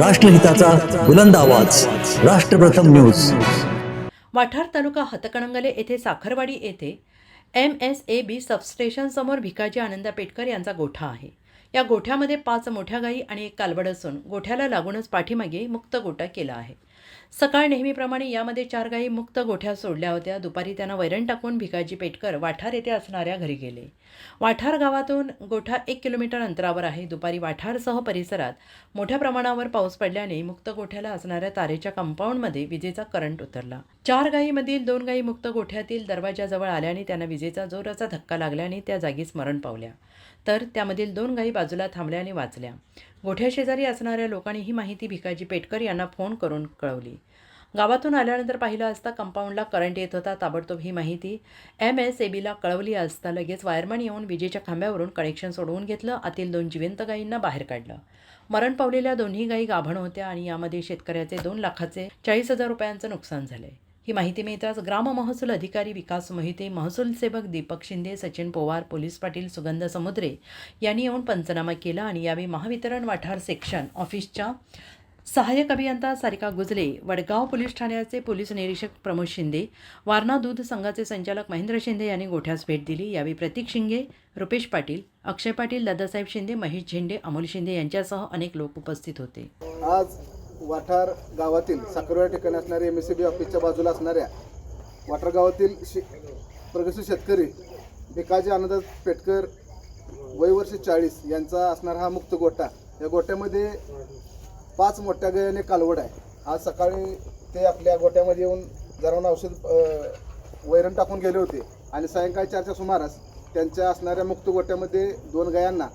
राष्ट्रहिताचा बुलंद आवाज. राष्ट्रप्रथम न्यूज. वाठार तालुका हतकणंगले येथे साखरवाडी येथे एम एस ए बी सबस्टेशनसमोर भिकाजी आनंदा पेटकर यांचा गोठा आहे. या गोठ्यामध्ये पाच मोठ्या गायी आणि एक कालवड असून गोठ्याला लागूनच पाठीमागे मुक्त गोठा केला आहे. सकाळ नेहमीप्रमाणे यामध्ये चार गायी मुक्त गोठ्या सोडल्या होत्या. दुपारी त्यांना वैरण टाकून भिकाजी पेटकर वाठार येथे असणाऱ्या घरी गेले. वाठार गावातून गोठा एक किलोमीटर अंतरावर आहे. दुपारी वाठारसह परिसरात मोठ्या प्रमाणावर पाऊस पडल्याने मुक्त गोठ्याला असणाऱ्या तारेच्या कंपाऊंडमध्ये विजेचा करंट उतरला. चार गायीमधील दोन गायी मुक्त गोठ्यातील दरवाजाजवळ आल्याने त्यांना विजेचा जोराचा धक्का लागल्याने त्या जागीच मरण पावल्या. तर त्यामधील दोन गायी बाजूला थांबल्याने वाचल्या. गोठ्याशेजारी असणाऱ्या लोकांनी ही माहिती भिकाजी पेटकर यांना फोन करून कळवली. गावातून आल्यानंतर पाहिलं असता कंपाऊंडला करंट येत होता ताबडतोब ही माहिती एम एस ए बीला कळवली असता लगेच वायरमन येऊन विजेच्या खांब्यावरून कनेक्शन सोडवून घेतलं आतील दोन जिवंत गायींना बाहेर काढलं. मरण पावलेल्या दोन्ही गायी गाभण होत्या आणि यामध्ये शेतकऱ्याचे दोन लाखाचे चाळीस हजार रुपयांचं नुकसान झाले ही माहिती मिळताच ग्राम महसूल अधिकारी विकास मोहिते महसूल सेवक दीपक शिंदे सचिन पोवार पोलीस पाटील सुगंध समुद्रे यांनी येऊन पंचनामा केला आणि यावेळी महावितरण वाठार सेक्शन ऑफिसच्या सहाय्यक अभियंता सारिका गुजले वडगाव पोलीस ठाण्याचे पोलीस निरीक्षक प्रमोद शिंदे वारणा दूध संघाचे संचालक महेंद्र शिंदे यांनी गोठ्यास भेट दिली. यावेळी प्रतीक शिंगे रुपेश पाटील अक्षय पाटील दादासाहेब शिंदे महेश झेंडे अमोल शिंदे यांच्यासह अनेक लोक उपस्थित होते. आज वाठार गावातील साखरवाड्या ठिकाणी असणाऱ्या एम एस सी बी ऑफिसच्या बाजूला असणाऱ्या वाठार गावातील शे प्रगतशील शेतकरी भिकाजी आनंद पेटकर वय वर्ष चाळीस यांचा असणारा हा मुक्त गोठा या गोट्यामध्ये पाच मोठ्या गायाने कालवड आहे. आज सकाळी ते आपल्या गोट्यामध्ये येऊन जरावून औषध वैरण टाकून गेले होते. आणि सायंकाळी चारच्या सुमारास त्यांच्या असणाऱ्या मुक्त गोट्यामध्ये दोन गायांना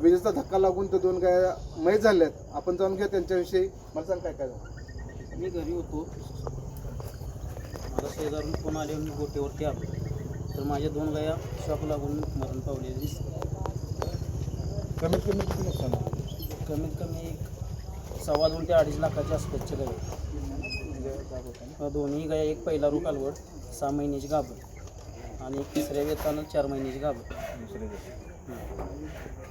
विजेचा धक्का लागून ते दोन गाया मयत झाल्यात. आपण जाणून घ्या त्यांच्याविषयी. मला सांग काय काय झालं. मी घरी होतो. मला शेजारून फोन आले मी गोट्यावरती आलो. तर माझ्या दोन गाया शॉक लागून मरण पावलेले दिसतात. कमीत कमी किती नुकसान झालं? कमीत कमी एक सव्वा दोन ते अडीच लाखाच्या आसपासच्या गाय दोन्ही गाया एक पहिला रू कालवड सहा महिन्याची गाभण. आणि एक तिसऱ्या वेताना चार महिन्याची गाभण.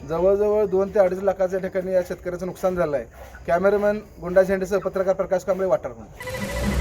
जवळजवळ दोन ते अडीच लाखाच्या ठिकाणी या शेतकऱ्याचं नुकसान झालं आहे कॅमेरामॅन गुंडा झेंडेसह पत्रकार प्रकाश कांबळे म्हणून